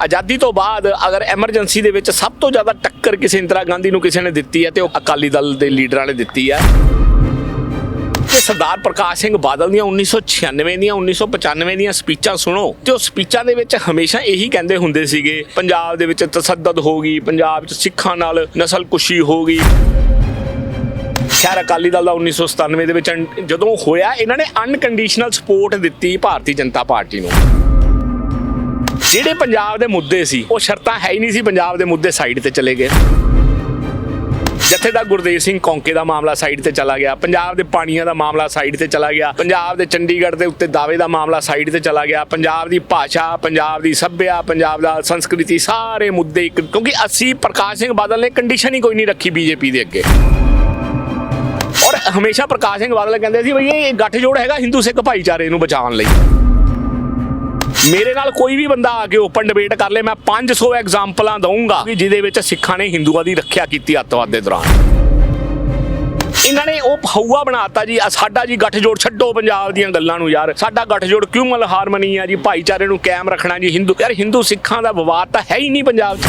ਆਜ਼ਾਦੀ ਤੋਂ ਬਾਅਦ ਅਗਰ ਐਮਰਜੈਂਸੀ ਦੇ ਵਿੱਚ ਸਭ ਤੋਂ ਜ਼ਿਆਦਾ ਟੱਕਰ ਕਿਸੇ ਇੰਦਰਾ ਗਾਂਧੀ ਨੂੰ ਕਿਸੇ ਨੇ ਦਿੱਤੀ ਹੈ ਤੇ ਉਹ ਅਕਾਲੀ ਦਲ ਦੇ ਲੀਡਰਾਂ ਨੇ ਦਿੱਤੀ ਹੈ। ਕਿ ਸਰਦਾਰ ਪ੍ਰਕਾਸ਼ ਸਿੰਘ ਬਾਦਲ ਦੀਆਂ 1996 ਦੀਆਂ 1995 ਦੀਆਂ ਸਪੀਚਾਂ ਸੁਣੋ। ਤੇ ਉਹ ਸਪੀਚਾਂ ਦੇ ਵਿੱਚ ਹਮੇਸ਼ਾ ਇਹੀ ਕਹਿੰਦੇ ਹੁੰਦੇ ਸੀਗੇ, ਪੰਜਾਬ ਦੇ ਵਿੱਚ ਤਸੱਦਦ ਹੋ ਗਈ, ਪੰਜਾਬ 'ਚ ਸਿੱਖਾਂ ਨਾਲ ਨਸਲਕੁਸ਼ੀ ਹੋ ਗਈ। ਖੈਰ ਅਕਾਲੀ ਦਲ ਦਾ 1997 ਦੇ ਵਿੱਚ ਜਦੋਂ ਹੋਇਆ, ਇਹਨਾਂ ਨੇ ਅਨਕੰਡੀਸ਼ਨਲ ਸਪੋਰਟ ਦਿੱਤੀ ਭਾਰਤੀ ਜਨਤਾ ਪਾਰਟੀ ਨੂੰ। ਜਿਹੜੇ ਪੰਜਾਬ ਦੇ ਮੁੱਦੇ ਸੀ, ਉਹ ਸ਼ਰਤਾਂ ਹੈ ਹੀ ਨਹੀਂ ਸੀ ਪੰਜਾਬ ਦੇ ਮੁੱਦੇ ਸਾਈਡ ਤੇ ਚਲੇ ਗਏ। ਜਥੇਦਾਰ ਗੁਰਦੇਵ ਸਿੰਘ ਕੌਂਕੇ ਦਾ ਮਾਮਲਾ ਸਾਈਡ ਤੇ ਚਲਾ ਗਿਆ, ਪੰਜਾਬ ਦੇ ਪਾਣੀਆਂ ਦਾ ਮਾਮਲਾ ਸਾਈਡ ਤੇ ਚਲਾ ਗਿਆ, ਪੰਜਾਬ ਦੇ ਚੰਡੀਗੜ੍ਹ ਦੇ ਉੱਤੇ ਦਾਅਵੇ ਦਾ ਮਾਮਲਾ ਸਾਈਡ ਤੇ ਚਲਾ ਗਿਆ, ਪੰਜਾਬ ਦੀ ਭਾਸ਼ਾ, ਪੰਜਾਬ ਦੀ ਸੱਭਿਆ, ਪੰਜਾਬ ਦਾ ਸੰਸਕ੍ਰਿਤੀ, ਸਾਰੇ ਮੁੱਦੇ ਇੱਕ, ਕਿਉਂਕਿ ਅਸੀਂ ਪ੍ਰਕਾਸ਼ ਸਿੰਘ ਬਾਦਲ ਨੇ ਕੰਡੀਸ਼ਨ ਹੀ ਕੋਈ ਨਹੀਂ ਰੱਖੀ ਬੀਜੇਪੀ ਦੇ ਅੱਗੇ। ਔਰ ਹਮੇਸ਼ਾ ਪ੍ਰਕਾਸ਼ ਸਿੰਘ ਬਾਦਲ ਕਹਿੰਦੇ ਸੀ ਬਈ ਇਹ ਗੱਠਜੋੜ ਹੈਗਾ ਹਿੰਦੂ ਸਿੱਖ ਭਾਈਚਾਰੇ ਨੂੰ ਬਚਾਉਣ ਲਈ। ਮੇਰੇ ਨਾਲ ਕੋਈ ਵੀ ਬੰਦਾ ਆ ਕੇ ਓਪਨ ਡਿਬੇਟ ਕਰ ਲੇ, ਮੈਂ 500 ਐਗਜ਼ਾਮਪਲਾਂ ਦਊਂਗਾ ਕਿ ਜਿਹਦੇ ਵਿੱਚ ਸਿੱਖਾਂ ਨੇ ਹਿੰਦੂਆਂ ਦੀ ਰੱਖਿਆ ਕੀਤੀ ਅੱਤਵਾਦ ਦੇ ਦੌਰਾਨ। ਇਹਨਾਂ ਨੇ ਉਹ ਹਊਆ ਬਣਾਤਾ ਜੀ ਸਾਡਾ ਜੀ ਗੱਠਜੋੜ ਛੱਡੋ ਪੰਜਾਬ ਦੀਆਂ ਗੱਲਾਂ ਨੂੰ ਯਾਰ। ਸਾਡਾ ਗੱਠਜੋੜ ਕਿਉਂ ਹਾਰਮਨੀ ਆ ਜੀ, ਭਾਈਚਾਰੇ ਨੂੰ ਕਾਇਮ ਰੱਖਣਾ ਜੀ ਹਿੰਦੂ। ਯਾਰ ਹਿੰਦੂ ਸਿੱਖਾਂ ਦਾ ਵਿਵਾਦ ਤਾਂ ਹੈ ਹੀ ਨਹੀਂ ਪੰਜਾਬ 'ਚ।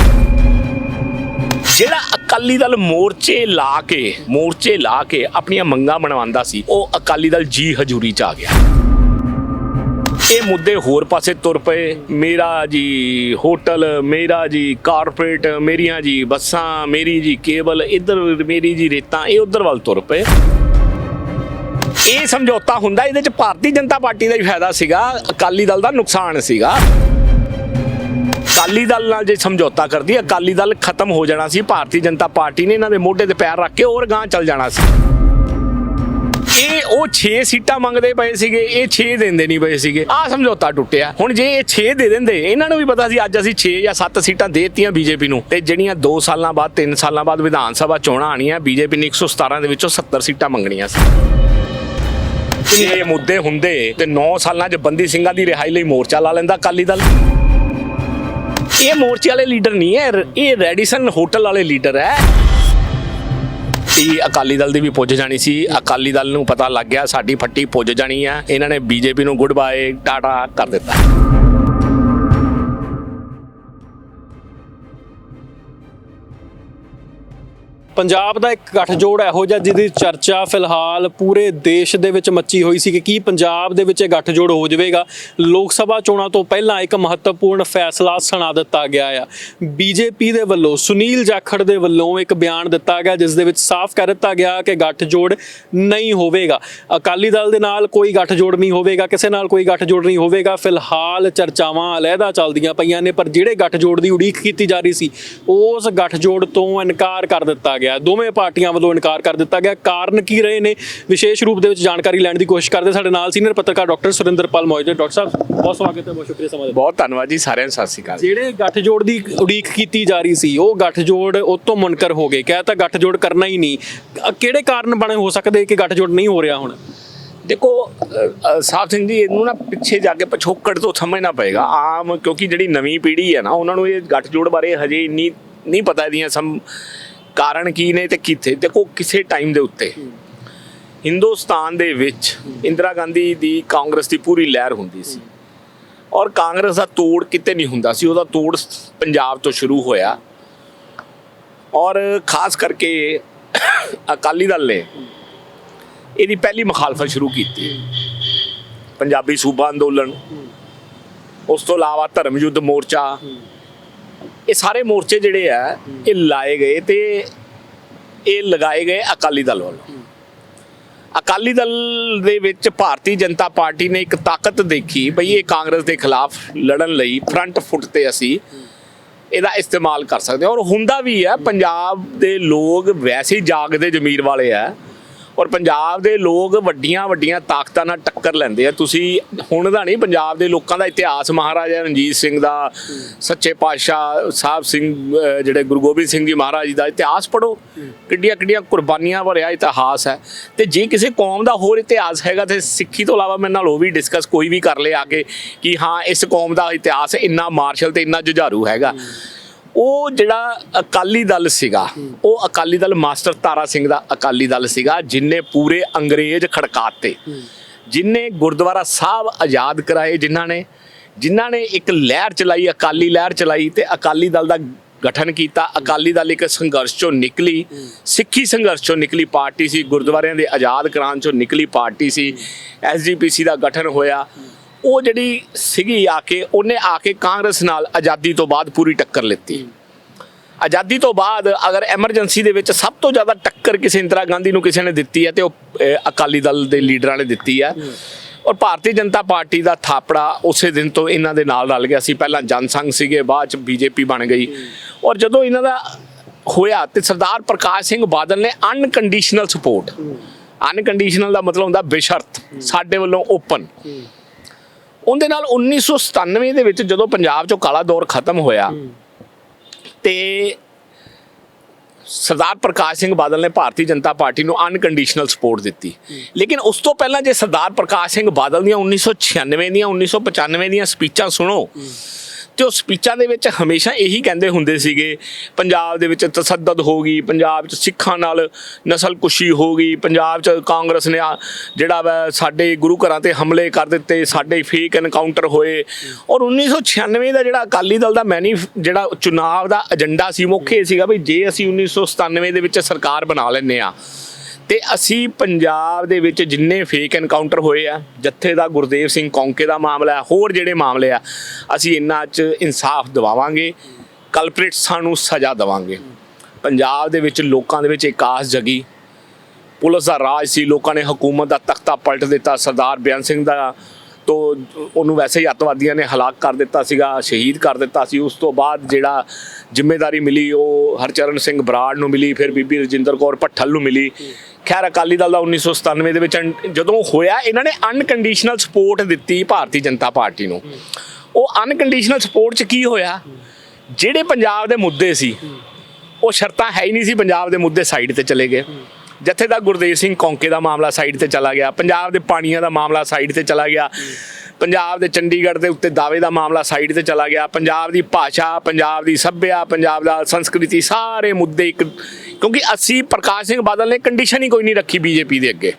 ਜਿਹੜਾ ਅਕਾਲੀ ਦਲ ਮੋਰਚੇ ਲਾ ਕੇ, ਮੋਰਚੇ ਲਾ ਕੇ ਆਪਣੀਆਂ ਮੰਗਾਂ ਬਣਵਾਉਂਦਾ ਸੀ, ਉਹ ਅਕਾਲੀ ਦਲ ਜੀ ਹਜੂਰੀ ਚ ਆ ਗਿਆ। ਇਹ ਮੁੱਦੇ ਹੋਰ ਪਾਸੇ ਤੁਰ ਪਏ। ਮੇਰਾ ਜੀ ਹੋਟਲ, ਮੇਰਾ ਜੀ ਕਾਰਪੋਰੇਟ, ਮੇਰੀਆਂ ਜੀ ਬੱਸਾਂ, ਮੇਰੀ ਜੀ ਕੇਬਲ, ਇੱਧਰ ਮੇਰੀ ਜੀ ਰੇਤਾਂ, ਇਹ ਉਧਰ ਵੱਲ ਤੁਰ ਪਏ। ਇਹ ਸਮਝੌਤਾ ਹੁੰਦਾ, ਇਹਦੇ ਚ ਭਾਰਤੀ ਜਨਤਾ ਪਾਰਟੀ ਦਾ ਹੀ ਫਾਇਦਾ ਸੀਗਾ, ਅਕਾਲੀ ਦਲ ਦਾ ਨੁਕਸਾਨ ਸੀਗਾ। ਅਕਾਲੀ ਦਲ ਨਾਲ ਜੇ ਸਮਝੌਤਾ ਕਰਦੀ, ਅਕਾਲੀ ਦਲ ਖਤਮ ਹੋ ਜਾਣਾ ਸੀ, ਭਾਰਤੀ ਜਨਤਾ ਪਾਰਟੀ ਨੇ ਇਹਨਾਂ ਦੇ ਮੋਢੇ ਤੇ ਪੈਰ ਰੱਖ ਕੇ ਹੋਰ ਗਾਂ ਚੱਲ ਜਾਣਾ ਸੀ। ਇਹ ਉਹ 6 ਸੀਟਾਂ ਮੰਗਦੇ ਪਏ ਸੀਗੇ, ਇਹ 6 ਦਿੰਦੇ ਨਹੀਂ ਪਏ ਸੀਗੇ। ਆਹ ਸਮਝੌਤਾ ਟੁੱਟਿਆ। ਹੁਣ ਜੇ ਇਹ 6 ਦੇ ਦਿੰਦੇ, ਇਹਨਾਂ ਨੂੰ ਵੀ ਪਤਾ ਸੀ ਅੱਜ ਅਸੀਂ 6 ਜਾਂ 7 ਸੀਟਾਂ ਦੇਤੀਆਂ ਬੀਜੇਪੀ ਨੂੰ। ਤੇ ਜਿਹੜੀਆਂ 2 ਸਾਲਾਂ ਬਾਅਦ 3 ਸਾਲਾਂ ਬਾਅਦ ਵਿਧਾਨ ਸਭਾ ਚੋਣਾਂ ਆਣੀਆਂ ਬੀਜੇਪੀ ਨੇ 117 ਦੇ ਵਿੱਚੋਂ 70 ਸੀਟਾਂ ਮੰਗਣੀਆਂ ਸੀ। ਇਹ ਮੁੱਦੇ ਹੁੰਦੇ, ਤੇ 9 ਸਾਲਾਂ 'ਚ ਬੰਦੀ ਸਿੰਘਾਂ ਦੀ ਰਿਹਾਈ ਲਈ ਮੋਰਚਾ ਲਾ ਲੈਂਦਾ ਅਕਾਲੀ ਦਲ। ਇਹ ਮੋਰਚੇ ਵਾਲੇ ਲੀਡਰ ਨਹੀਂ ਹੈ, ਇਹ ਰੈਡੀਸਨ ਹੋਟਲ ਵਾਲੇ ਲੀਡਰ ਹੈ। ਫੱਟੀ ਅਕਾਲੀ ਦਲ ਦੀ ਵੀ ਪੁੱਜ ਜਾਣੀ ਸੀ, ਅਕਾਲੀ ਦਲ ਨੂੰ ਪਤਾ ਲੱਗ ਗਿਆ ਸਾਡੀ ਫੱਟੀ ਪੁੱਜ ਜਾਣੀ ਆ। ਇਹਨਾਂ ਨੇ ਬੀਜੇਪੀ ਨੂੰ ਗੁੱਡ ਬਾਏ, ਟਾਟਾ ਕਰ ਦਿੱਤਾ। ਪੰਜਾਬ ਦਾ ਇੱਕ ਗੱਠਜੋੜ ਇਹੋ ਜਿਹਾ ਜਿਹਦੀ ਚਰਚਾ ਫਿਲਹਾਲ ਪੂਰੇ ਦੇਸ਼ ਦੇ ਵਿੱਚ ਮੱਚੀ ਹੋਈ ਸੀ ਕਿ ਕੀ ਪੰਜਾਬ ਦੇ ਵਿੱਚ ਇਹ ਗੱਠਜੋੜ ਹੋ ਜਾਵੇਗਾ। ਲੋਕ ਸਭਾ ਚੋਣਾਂ ਤੋਂ ਪਹਿਲਾਂ ਇੱਕ ਮਹੱਤਵਪੂਰਨ ਫੈਸਲਾ ਸੁਣਾ ਦਿੱਤਾ ਗਿਆ ਆ। ਬੀਜੇਪੀ ਦੇ ਵੱਲੋਂ, ਸੁਨੀਲ ਜਾਖੜ ਦੇ ਵੱਲੋਂ ਇੱਕ ਬਿਆਨ ਦਿੱਤਾ ਗਿਆ, ਜਿਸ ਦੇ ਵਿੱਚ ਸਾਫ਼ ਕਰ ਦਿੱਤਾ ਗਿਆ ਕਿ ਗੱਠਜੋੜ ਨਹੀਂ ਹੋਵੇਗਾ। ਅਕਾਲੀ ਦਲ ਦੇ ਨਾਲ ਕੋਈ ਗੱਠਜੋੜ ਨਹੀਂ ਹੋਵੇਗਾ, ਕਿਸੇ ਨਾਲ ਕੋਈ ਗੱਠਜੋੜ ਨਹੀਂ ਹੋਵੇਗਾ। ਫਿਲਹਾਲ ਚਰਚਾਵਾਂ ਅਲੱਗਾ ਚੱਲਦੀਆਂ ਪਈਆਂ ਨੇ, ਪਰ ਜਿਹੜੇ ਗੱਠਜੋੜ ਦੀ ਉਡੀਕ ਕੀਤੀ ਜਾ ਰਹੀ ਸੀ, ਉਸ ਗੱਠਜੋੜ ਤੋਂ ਇਨਕਾਰ ਕਰ ਦਿੱਤਾ ਗਿਆ। ਦੋਵੇਂ ਪਾਰਟੀਆਂ ਵੱਲੋਂ ਇਨਕਾਰ ਕਰ ਦਿੱਤਾ ਗਿਆ। ਕਾਰਨ ਕੀ ਰਹੇ ਨੇ? ਵਿਸ਼ੇਸ਼ ਰੂਪ ਦੇ ਵਿੱਚ ਜਾਣਕਾਰੀ ਲੈਣ ਦੀ ਕੋਸ਼ਿਸ਼ ਕਰਦੇ ਸਾਡੇ ਨਾਲ ਸੀਨੀਅਰ ਪੱਤਰਕਾਰ ਡਾਕਟਰ ਸੁਰਿੰਦਰਪਾਲ ਮੌਜੂਦ ਡਾਕਟਰ ਸਾਹਿਬ ਬਹੁਤ ਸਵਾਗਤ ਹੈ ਬਹੁਤ ਸ਼ੁਕਰੀਆ ਸਮਾਂ ਦਿੱਤਾ ਬਹੁਤ ਧੰਨਵਾਦ ਜੀ ਸਾਰਿਆਂ ਨੂੰ ਸਤਿ ਸ਼੍ਰੀ ਅਕਾਲ। ਜਿਹੜੇ ਗੱਠਜੋੜ ਦੀ ਉਡੀਕ ਕੀਤੀ ਜਾ ਰਹੀ ਸੀ ਉਹ ਗੱਠਜੋੜ ਉਹ ਤੋਂ ਮੁਨਕਰ ਹੋ ਗਏ। ਕਹਿ ਤਾਂ ਗੱਠਜੋੜ ਕਰਨਾ ਹੀ ਨਹੀਂ। ਕਿਹੜੇ ਕਾਰਨ ਬਣੇ ਹੋ ਸਕਦੇ ਕਿ ਗੱਠਜੋੜ ਨਹੀਂ ਹੋ ਰਿਹਾ ਹੁਣ? ਦੇਖੋ ਸਾਹਿਬ ਸਿੰਘ ਜੀ ਇਹਨੂੰ ਨਾ ਪਿੱਛੇ ਜਾ ਕੇ ਪਿਛੋਕੜ ਤੋਂ ਸਮਝਣਾ ਪਏਗਾ। ਆਮ ਕਿਉਂਕਿ ਜਿਹੜੀ ਨਵੀਂ ਪੀੜ੍ਹੀ ਹੈ ਨਾ ਉਹਨਾਂ ਨੂੰ ਇਹ ਗੱਠਜੋੜ ਬਾਰੇ ਹਜੇ ਇੰਨੀ ਨਹੀਂ ਪਤਾ ਇਹਦੀਆਂ ਸਮ ਕਾਰਨ ਕੀ ਨੇ ਤੇ ਕਿੱਥੇ? ਦੇਖੋ ਕਿਸੇ ਟਾਈਮ ਦੇ ਉੱਤੇ ਹਿੰਦੁਸਤਾਨ ਦੇ ਵਿੱਚ ਇੰਦਰਾ ਗਾਂਧੀ ਦੀ ਕਾਂਗਰਸ ਦੀ ਪੂਰੀ ਲਹਿਰ ਹੁੰਦੀ ਸੀ। ਔਰ ਕਾਂਗਰਸ ਦਾ ਤੋੜ ਕਿਤੇ ਨਹੀਂ ਹੁੰਦਾ ਸੀ ਉਹਦਾ ਤੋੜ ਪੰਜਾਬ ਤੋਂ ਸ਼ੁਰੂ ਹੋਇਆ। ਔਰ ਖਾਸ ਕਰਕੇ ਅਕਾਲੀ ਦਲ ਨੇ ਇਹਦੀ ਪਹਿਲੀ ਮੁਖਾਲਫਤ ਸ਼ੁਰੂ ਕੀਤੀ। ਪੰਜਾਬੀ ਸੂਬਾ ਅੰਦੋਲਨ। ਉਸ ਤੋਂ ਇਲਾਵਾ ਧਰਮ ਯੁੱਧ ਮੋਰਚਾ। ਇਹ ਸਾਰੇ ਮੋਰਚੇ ਜਿਹੜੇ ਆ, ਇਹ ਲਾਏ ਗਏ ਤੇ ਇਹ ਲਗਾਏ ਗਏ ਅਕਾਲੀ ਦਲ ਵੱਲੋਂ। ਅਕਾਲੀ ਦਲ ਦੇ ਵਿੱਚ ਭਾਰਤੀ ਜਨਤਾ ਪਾਰਟੀ ਨੇ ਇੱਕ ਤਾਕਤ ਦੇਖੀ ਬਈ ਇਹ ਕਾਂਗਰਸ ਦੇ ਖਿਲਾਫ ਲੜਨ ਲਈ ਫਰੰਟ ਫੁੱਟ ਤੇ ਅਸੀਂ ਇਹਦਾ ਇਸਤੇਮਾਲ ਕਰ ਸਕਦੇ ਹਾਂ। ਔਰ ਹੁੰਦਾ ਵੀ ਹੈ, ਪੰਜਾਬ ਦੇ ਲੋਕ ਵੈਸੇ ਹੀ ਜਾਗਦੇ ਜ਼ਮੀਰ ਵਾਲੇ ਆ। ਔਰ ਪੰਜਾਬ ਦੇ ਲੋਕ ਵੱਡੀਆਂ ਵੱਡੀਆਂ ਤਾਕਤਾਂ ਨਾਲ ਟੱਕਰ ਲੈਂਦੇ ਆ। ਤੁਸੀਂ ਹੁਣ ਦਾ ਨਹੀਂ, ਪੰਜਾਬ ਦੇ ਲੋਕਾਂ ਦਾ ਇਤਿਹਾਸ, ਮਹਾਰਾਜਾ ਰਣਜੀਤ ਸਿੰਘ ਦਾ, ਸੱਚੇ ਪਾਤਸ਼ਾਹ ਸਾਹਿਬ ਸਿੰਘ ਜਿਹੜੇ ਗੁਰੂ ਗੋਬਿੰਦ ਸਿੰਘ ਜੀ ਮਹਾਰਾਜ ਜੀ ਦਾ ਇਤਿਹਾਸ ਪੜੋ ਕਿੱਡੀਆਂ ਕਿੱਡੀਆਂ ਕੁਰਬਾਨੀਆਂ ਭਰਿਆ ਇਤਿਹਾਸ ਹੈ। ਤੇ ਜੇ ਕਿਸੇ ਕੌਮ ਦਾ ਹੋਰ ਇਤਿਹਾਸ ਹੈਗਾ ਤੇ ਸਿੱਖੀ ਤੋਂ ਇਲਾਵਾ ਮੇਰੇ ਨਾਲ ਉਹ ਵੀ ਡਿਸਕਸ ਕੋਈ ਵੀ ਕਰ ਲੇ ਆ ਕੇ ਕਿ ਹਾਂ, ਇਸ ਕੌਮ ਦਾ ਇਤਿਹਾਸ ਇੰਨਾ ਮਾਰਸ਼ਲ ਤੇ ਇੰਨਾ ਜੁਝਾਰੂ ਹੈਗਾ। ਉਹ ਜਿਹੜਾ ਅਕਾਲੀ ਦਲ ਸੀਗਾ, ਉਹ ਅਕਾਲੀ ਦਲ ਮਾਸਟਰ ਤਾਰਾ ਸਿੰਘ ਦਾ ਅਕਾਲੀ ਦਲ ਸੀਗਾ ਜਿਨਨੇ ਪੂਰੇ ਅੰਗਰੇਜ਼ ਖੜਕਾਤੇ। ਜਿਨਨੇ ਗੁਰਦੁਆਰਾ ਸਾਹਿਬ ਆਜ਼ਾਦ ਕਰਾਏ ਜਿਨ੍ਹਾਂ ਨੇ ਜਿਨ੍ਹਾਂ ਨੇ ਇੱਕ ਲਹਿਰ ਚਲਾਈ, ਅਕਾਲੀ ਲਹਿਰ ਚਲਾਈ ਤੇ ਅਕਾਲੀ ਦਲ ਦਾ ਗਠਨ ਕੀਤਾ। ਅਕਾਲੀ ਦਲ ਇੱਕ ਸੰਘਰਸ਼ ਚੋਂ ਨਿਕਲੀ, ਸਿੱਖੀ ਸੰਘਰਸ਼ ਚੋਂ ਨਿਕਲੀ ਪਾਰਟੀ ਸੀ, ਗੁਰਦੁਆਰਿਆਂ ਦੇ ਆਜ਼ਾਦ ਕਰਾਉਣ ਚੋਂ ਨਿਕਲੀ ਪਾਰਟੀ ਸੀ। ਐਸਜੀਪੀਸੀ ਦਾ ਗਠਨ ਹੋਇਆ। ਉਹ ਜਿਹੜੀ ਸੀਗੀ ਆ ਕੇ ਉਹਨੇ ਆ ਕੇ ਕਾਂਗਰਸ ਨਾਲ ਆਜ਼ਾਦੀ ਤੋਂ ਬਾਅਦ ਪੂਰੀ ਟੱਕਰ ਲਿੱਤੀ। ਆਜ਼ਾਦੀ ਤੋਂ ਬਾਅਦ ਅਗਰ ਐਮਰਜੈਂਸੀ ਦੇ ਵਿੱਚ ਸਭ ਤੋਂ ਜ਼ਿਆਦਾ ਟੱਕਰ ਕਿਸੇ ਇੰਦਰਾ ਗਾਂਧੀ ਨੂੰ ਕਿਸੇ ਨੇ ਦਿੱਤੀ ਹੈ ਤੇ ਉਹ ਅਕਾਲੀ ਦਲ ਦੇ ਲੀਡਰਾਂ ਨੇ ਦਿੱਤੀ ਹੈ। ਔਰ ਭਾਰਤੀ ਜਨਤਾ ਪਾਰਟੀ ਦਾ ਥਾਪੜਾ ਉਸੇ ਦਿਨ ਤੋਂ ਇਹਨਾਂ ਦੇ ਨਾਲ ਰਲ ਗਿਆ ਸੀ। ਪਹਿਲਾਂ ਜਨਸੰਘ ਸੀਗੇ ਬਾਅਦ ਚ ਬੀਜੇਪੀ ਬਣ ਗਈ। ਔਰ ਜਦੋਂ ਇਹਨਾਂ ਦਾ ਹੋਇਆ ਤੇ ਸਰਦਾਰ ਪ੍ਰਕਾਸ਼ ਸਿੰਘ ਬਾਦਲ ਨੇ ਅਨਕੰਡੀਸ਼ਨਲ ਸਪੋਰਟ ਅਨਕੰਡੀਸ਼ਨਲ ਦਾ ਮਤਲਬ ਹੁੰਦਾ ਬੇਸ਼ਰਤ। ਸਾਡੇ ਵੱਲੋਂ ਓਪਨ ਉਹਦੇ ਨਾਲ 1997 ਦੇ ਵਿੱਚ ਜਦੋਂ ਪੰਜਾਬ ਚੋਂ ਕਾਲਾ ਦੌਰ ਖਤਮ ਹੋਇਆ ਤੇ ਸਰਦਾਰ ਪ੍ਰਕਾਸ਼ ਸਿੰਘ ਬਾਦਲ ਨੇ ਭਾਰਤੀ ਜਨਤਾ ਪਾਰਟੀ ਨੂੰ ਅਨਕੰਡੀਸ਼ਨਲ ਸਪੋਰਟ ਦਿੱਤੀ। ਲੇਕਿਨ ਉਸ ਤੋਂ ਪਹਿਲਾਂ ਜੇ ਸਰਦਾਰ ਪ੍ਰਕਾਸ਼ ਸਿੰਘ ਬਾਦਲ ਦੀਆਂ 1996 ਦੀਆਂ 1995 ਦੀਆਂ ਸਪੀਚਾਂ ਸੁਣੋ ਤੇ ਉਹ ਸਪੀਚਾਂ ਦੇ ਵਿੱਚ ਹਮੇਸ਼ਾ ਇਹੀ ਕਹਿੰਦੇ ਹੁੰਦੇ ਸੀਗੇ, ਪੰਜਾਬ ਦੇ ਵਿੱਚ ਤਸੱਦਦ ਹੋ ਗਈ, ਪੰਜਾਬ 'ਚ ਸਿੱਖਾਂ ਨਾਲ ਨਸਲਕੁਸ਼ੀ ਹੋ ਗਈ, ਪੰਜਾਬ 'ਚ ਕਾਂਗਰਸ ਨੇ ਆ ਜਿਹੜਾ ਵਾ ਸਾਡੇ ਗੁਰੂ ਘਰਾਂ ਤੇ ਹਮਲੇ ਕਰ ਦਿੱਤੇ, ਸਾਡੇ ਫੇਕ ਐਨਕਾਊਂਟਰ ਹੋਏ। ਔਰ 1996 ਦਾ ਜਿਹੜਾ ਅਕਾਲੀ ਦਲ ਦਾ ਮੈਨੀ ਜਿਹੜਾ ਚੁਣਾਵ ਦਾ ਏਜੰਡਾ ਸੀ, ਮੁੱਖ ਇਹ ਸੀਗਾ ਵੀ ਜੇ ਅਸੀਂ 1997 ਦੇ ਵਿੱਚ ਸਰਕਾਰ ਬਣਾ ਲੈਂਦੇ ਆ ਤੇ ਅਸੀਂ ਪੰਜਾਬ ਦੇ ਵਿੱਚ ਜਿੰਨੇ ਫੇਕ ਐਨਕਾਊਂਟਰ ਹੋਏ ਆ, ਜੱਥੇ ਦਾ ਗੁਰਦੇਵ ਸਿੰਘ ਕੌਂਕੇ ਦਾ ਮਾਮਲਾ ਹੋਰ ਜਿਹੜੇ ਮਾਮਲੇ ਆ, ਅਸੀਂ ਇਹਨਾਂ 'ਚ ਇਨਸਾਫ ਦਿਵਾਵਾਂਗੇ ਕਲਪ੍ਰੇਟਸਾਂ ਨੂੰ ਸਜ਼ਾ ਦੇਵਾਂਗੇ। ਪੰਜਾਬ ਦੇ ਵਿੱਚ ਲੋਕਾਂ ਦੇ ਵਿੱਚ ਇੱਕ ਆਸ ਜਗੀ। ਪੁਲਿਸ ਦਾ ਰਾਜ ਸੀ, ਲੋਕਾਂ ਨੇ ਹਕੂਮਤ ਦਾ ਤਖਤਾ ਪਲਟ ਦਿੱਤਾ, ਸਰਦਾਰ ਬਿਆਨ ਸਿੰਘ ਦਾ ਤੋਂ ਉਹਨੂੰ ਵੈਸੇ ਹੀ ਅੱਤਵਾਦੀਆਂ ਨੇ ਹਲਾਕ ਕਰ ਦਿੱਤਾ ਸੀਗਾ, ਸ਼ਹੀਦ ਕਰ ਦਿੱਤਾ ਸੀ। ਉਸ ਤੋਂ ਬਾਅਦ ਜਿਹੜਾ ਜ਼ਿੰਮੇਵਾਰੀ ਮਿਲੀ, ਉਹ ਹਰਚਰਨ ਸਿੰਘ ਬਰਾੜ ਨੂੰ ਮਿਲੀ, ਫਿਰ ਬੀਬੀ ਰਜਿੰਦਰ ਕੌਰ ਭੱਠਲ ਨੂੰ ਮਿਲੀ। ਖੈਰ, ਅਕਾਲੀ ਦਲ ਦਾ 1997 ਦੇ ਵਿੱਚ ਅਨ- ਜਦੋਂ ਹੋਇਆ, ਇਹਨਾਂ ਨੇ ਅਨਕੰਡੀਸ਼ਨਲ ਸਪੋਰਟ ਦਿੱਤੀ ਭਾਰਤੀ ਜਨਤਾ ਪਾਰਟੀ ਨੂੰ। ਉਹ ਅਨਕੰਡੀਸ਼ਨਲ ਸਪੋਰਟ 'ਚ ਕੀ ਹੋਇਆ? ਜਿਹੜੇ ਪੰਜਾਬ ਦੇ ਮੁੱਦੇ ਸੀ, ਉਹ ਸ਼ਰਤਾਂ ਹੈ ਹੀ ਨਹੀਂ ਸੀ ਪੰਜਾਬ ਦੇ ਮੁੱਦੇ ਸਾਈਡ ਤੇ ਚਲੇ ਗਏ। ਜਥੇਦਾਰ ਗੁਰਦੇਵ ਸਿੰਘ ਕੌਂਕੇ ਦਾ ਮਾਮਲਾ ਸਾਈਡ ਤੇ ਚਲਾ ਗਿਆ, ਪੰਜਾਬ ਦੇ ਪਾਣੀਆਂ ਦਾ ਮਾਮਲਾ ਸਾਈਡ ਤੇ ਚਲਾ ਗਿਆ, ਪੰਜਾਬ ਦੇ ਚੰਡੀਗੜ੍ਹ ਦੇ ਉੱਤੇ ਦਾਅਵੇ ਦਾ ਮਾਮਲਾ ਸਾਈਡ ਤੇ ਚਲਾ ਗਿਆ, ਪੰਜਾਬ ਦੀ ਭਾਸ਼ਾ, ਪੰਜਾਬ ਦੀ ਸੱਭਿਆ, ਪੰਜਾਬ ਦਾ ਸੰਸਕ੍ਰਿਤੀ, ਸਾਰੇ ਮੁੱਦੇ ਇੱਕ ਕਿਉਂਕਿ ਅਸੀਂ ਪ੍ਰਕਾਸ਼ ਸਿੰਘ ਬਾਦਲ ਨੇ ਕੰਡੀਸ਼ਨ ਹੀ ਕੋਈ ਨਹੀਂ ਰੱਖੀ ਬੀਜੇਪੀ ਦੇ ਅੱਗੇ।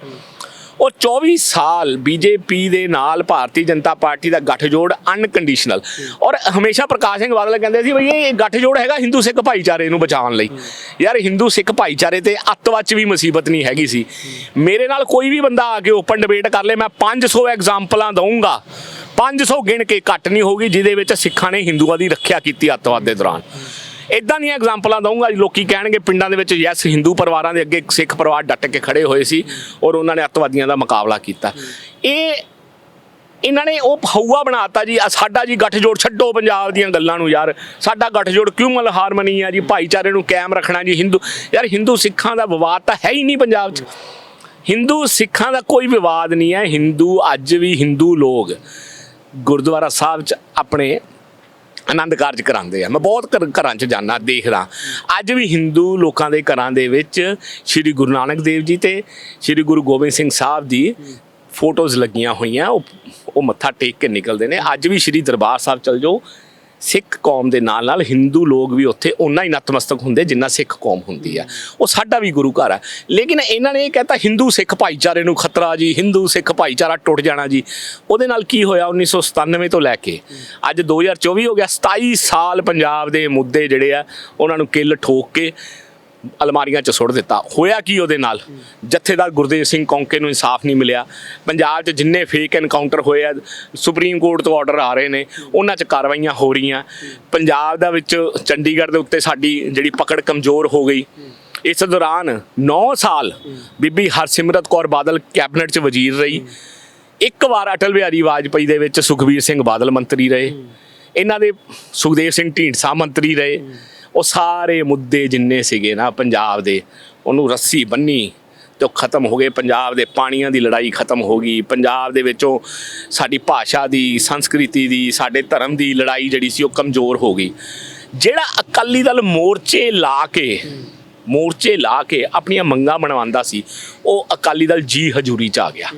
ਉਹ 24 ਸਾਲ ਬੀਜੇਪੀ ਦੇ ਨਾਲ ਭਾਰਤੀ ਜਨਤਾ ਪਾਰਟੀ ਦਾ ਗੱਠਜੋੜ ਅਨਕੰਡੀਸ਼ਨਲ ਔਰ ਹਮੇਸ਼ਾ ਪ੍ਰਕਾਸ਼ ਸਿੰਘ ਬਾਦਲ ਕਹਿੰਦੇ ਸੀ, ਬਈ ਇਹ ਗੱਠਜੋੜ ਹੈਗਾ ਹਿੰਦੂ ਸਿੱਖ ਭਾਈਚਾਰੇ ਨੂੰ ਬਚਾਉਣ ਲਈ। ਯਾਰ ਹਿੰਦੂ ਸਿੱਖ ਭਾਈਚਾਰੇ ਤੇ ਅੱਤਵਾਦ 'ਚ ਵੀ ਮੁਸੀਬਤ ਨਹੀਂ ਹੈਗੀ ਸੀ। ਮੇਰੇ ਨਾਲ ਕੋਈ ਵੀ ਬੰਦਾ ਆ ਕੇ ਓਪਨ ਡਿਬੇਟ ਕਰ ਲੇ, ਮੈਂ 500 ਐਗਜ਼ਾਮਪਲਾਂ ਦਊਂਗਾ। 500 ਗਿਣ ਕੇ ਘੱਟ ਨਹੀਂ ਹੋਗੀ ਜਿਹਦੇ ਵਿੱਚ ਸਿੱਖਾਂ ਨੇ ਹਿੰਦੂਆਂ ਦੀ ਰੱਖਿਆ ਕੀਤੀ ਅੱਤਵਾਦ ਦੇ ਦੌਰਾਨ। ਇਦਾਂ ਦੀਆਂ ਐਗਜ਼ਾਮਪਲਾਂ ਦਊਂਗਾ ਲੋਕੀ ਕਹਿਣਗੇ ਪਿੰਡਾਂ ਦੇ ਵਿੱਚ ਯੈਸ ਹਿੰਦੂ ਪਰਿਵਾਰਾਂ ਦੇ ਅੱਗੇ ਸਿੱਖ ਪਰਿਵਾਰ ਡਟ ਕੇ ਖੜੇ ਹੋਏ ਸੀ ਔਰ ਉਹਨਾਂ ਨੇ ਅੱਤਵਾਦੀਆਂ ਦਾ ਮੁਕਾਬਲਾ ਕੀਤਾ। ਇਹ, ਇਹਨਾਂ ਨੇ ਉਹ ਹਊਆ ਬਣਾਤਾ ਜੀ ਸਾਡਾ ਜੀ ਗੱਠਜੋੜ ਛੱਡੋ ਪੰਜਾਬ ਦੀਆਂ ਗੱਲਾਂ ਨੂੰ ਯਾਰ। ਸਾਡਾ ਗੱਠਜੋੜ ਕਿਉਂ ਮਲ ਹਾਰਮਨੀ ਆ ਜੀ, ਭਾਈਚਾਰੇ ਨੂੰ ਕਾਇਮ ਰੱਖਣਾ ਜੀ, ਹਿੰਦੂ, ਯਾਰ ਹਿੰਦੂ ਸਿੱਖਾਂ ਦਾ ਵਿਵਾਦ ਤਾਂ ਹੈ ਹੀ ਨਹੀਂ ਪੰਜਾਬ 'ਚ। ਹਿੰਦੂ ਸਿੱਖਾਂ ਦਾ ਕੋਈ ਵਿਵਾਦ ਨਹੀਂ ਹੈ, ਹਿੰਦੂ ਅੱਜ ਵੀ ਹਿੰਦੂ ਲੋਕ ਗੁਰਦੁਆਰਾ ਸਾਹਿਬ 'ਚ ਆਪਣੇ ਆਨੰਦ ਕਾਰਜ ਕਰਾਉਂਦੇ ਆ। ਮੈਂ ਬਹੁਤ ਘਰ- ਘਰਾਂ 'ਚ ਜਾਣਾ ਦੇਖਦਾ। ਅੱਜ ਵੀ ਹਿੰਦੂ ਲੋਕਾਂ ਦੇ ਘਰਾਂ ਦੇ ਵਿੱਚ ਸ੍ਰੀ ਗੁਰੂ ਨਾਨਕ ਦੇਵ ਜੀ ਤੇ ਸ੍ਰੀ ਗੁਰੂ ਗੋਬਿੰਦ ਸਿੰਘ ਸਾਹਿਬ ਦੀ ਫੋਟੋਜ਼ ਲੱਗੀਆਂ ਹੋਈਆਂ। ਉਹ ਉਹ ਮੱਥਾ ਟੇਕ ਕੇ ਨਿਕਲਦੇ ਨੇ। ਅੱਜ ਵੀ ਸ੍ਰੀ ਦਰਬਾਰ ਸਾਹਿਬ ਚਲ ਜਾਓ। ਸਿੱਖ ਕੌਮ ਦੇ ਨਾਲ ਨਾਲ ਹਿੰਦੂ ਲੋਕ ਵੀ ਉੱਥੇ ਓਨਾ ਹੀ ਨਤਮਸਤਕ ਹੁੰਦੇ ਜਿੰਨਾ ਸਿੱਖ ਕੌਮ ਹੁੰਦੀ ਆ। ਉਹ ਸਾਡਾ ਵੀ ਗੁਰੂ ਘਰ ਹੈ ਲੇਕਿਨ ਇਹਨਾਂ ਨੇ ਇਹ ਕਹਤਾ, ਹਿੰਦੂ ਸਿੱਖ ਭਾਈਚਾਰੇ ਨੂੰ ਖਤਰਾ ਜੀ, ਹਿੰਦੂ ਸਿੱਖ ਭਾਈਚਾਰਾ ਟੁੱਟ ਜਾਣਾ ਜੀ। ਉਹਦੇ ਨਾਲ ਕੀ ਹੋਇਆ 1997 ਤੋਂ ਲੈ ਕੇ। ਅੱਜ 2024 ਹੋ ਗਿਆ 27 ਸਾਲ ਪੰਜਾਬ ਦੇ ਮੁੱਦੇ ਜਿਹੜੇ ਆ, ਉਹਨਾਂ ਨੂੰ ਕਿੱਲ ਠੋਕ ਕੇ ਅਲਮਾਰੀਆਂ 'ਚ ਸੁੱਟ ਦਿੱਤਾ। ਹੋਇਆ ਕੀ ਉਹਦੇ ਨਾਲ? ਜਥੇਦਾਰ ਗੁਰਦੇਵ ਸਿੰਘ ਕੌਂਕੇ ਨੂੰ ਇਨਸਾਫ ਨਹੀਂ ਮਿਲਿਆ। ਪੰਜਾਬ 'ਚ ਜਿੰਨੇ ਫੇਕ ਐਨਕਾਊਂਟਰ ਹੋਏ ਆ ਸੁਪਰੀਮ ਕੋਰਟ ਤੋਂ ਆਰਡਰ ਆ ਰਹੇ ਨੇ, ਉਹਨਾਂ 'ਚ ਕਾਰਵਾਈਆਂ ਹੋ ਰਹੀਆਂ। ਪੰਜਾਬ ਦਾ ਵਿੱਚ ਚੰਡੀਗੜ੍ਹ ਦੇ ਉੱਤੇ ਸਾਡੀ ਜਿਹੜੀ ਪਕੜ ਕਮਜ਼ੋਰ ਹੋ ਗਈ। ਇਸ ਦੌਰਾਨ 9 ਸਾਲ ਬੀਬੀ ਹਰਸਿਮਰਤ ਕੌਰ ਬਾਦਲ ਕੈਬਨਿਟ 'ਚ ਵਜ਼ੀਰ ਰਹੀ। ਇੱਕ ਵਾਰ ਅਟਲ ਬਿਹਾਰੀ ਵਾਜਪਾਈ ਦੇ ਵਿੱਚ ਸੁਖਬੀਰ ਸਿੰਘ ਬਾਦਲ ਮੰਤਰੀ ਰਹੇ। ਇਹਨਾਂ ਦੇ ਸੁਖਦੇਵ ਸਿੰਘ ਢੀਂਡਸਾ ਮੰਤਰੀ ਰਹੇ। ਉਹ ਸਾਰੇ ਮੁੱਦੇ ਜਿੰਨੇ ਸੀਗੇ ਨਾ ਪੰਜਾਬ ਦੇ, ਉਹਨੂੰ ਰੱਸੀ ਬੰਨੀ ਤੇ ਉਹ ਖਤਮ ਹੋ ਗਏ। ਪੰਜਾਬ ਦੇ ਪਾਣੀਆਂ ਦੀ ਲੜਾਈ ਖਤਮ ਹੋ ਗਈ। ਪੰਜਾਬ ਦੇ ਵਿੱਚੋਂ ਸਾਡੀ ਭਾਸ਼ਾ ਦੀ, ਸੰਸਕ੍ਰਿਤੀ ਦੀ, ਸਾਡੇ ਧਰਮ ਦੀ ਲੜਾਈ ਜਿਹੜੀ ਸੀ ਉਹ ਕਮਜ਼ੋਰ ਹੋ ਗਈ। ਜਿਹੜਾ ਅਕਾਲੀ ਦਲ ਮੋਰਚੇ ਲਾ ਕੇ, ਮੋਰਚੇ ਲਾ ਕੇ ਆਪਣੀਆਂ ਮੰਗਾਂ ਬਣਵਾਉਂਦਾ ਸੀ, ਉਹ ਅਕਾਲੀ ਦਲ ਜੀ ਹਜੂਰੀ ਚ ਆ ਗਿਆ।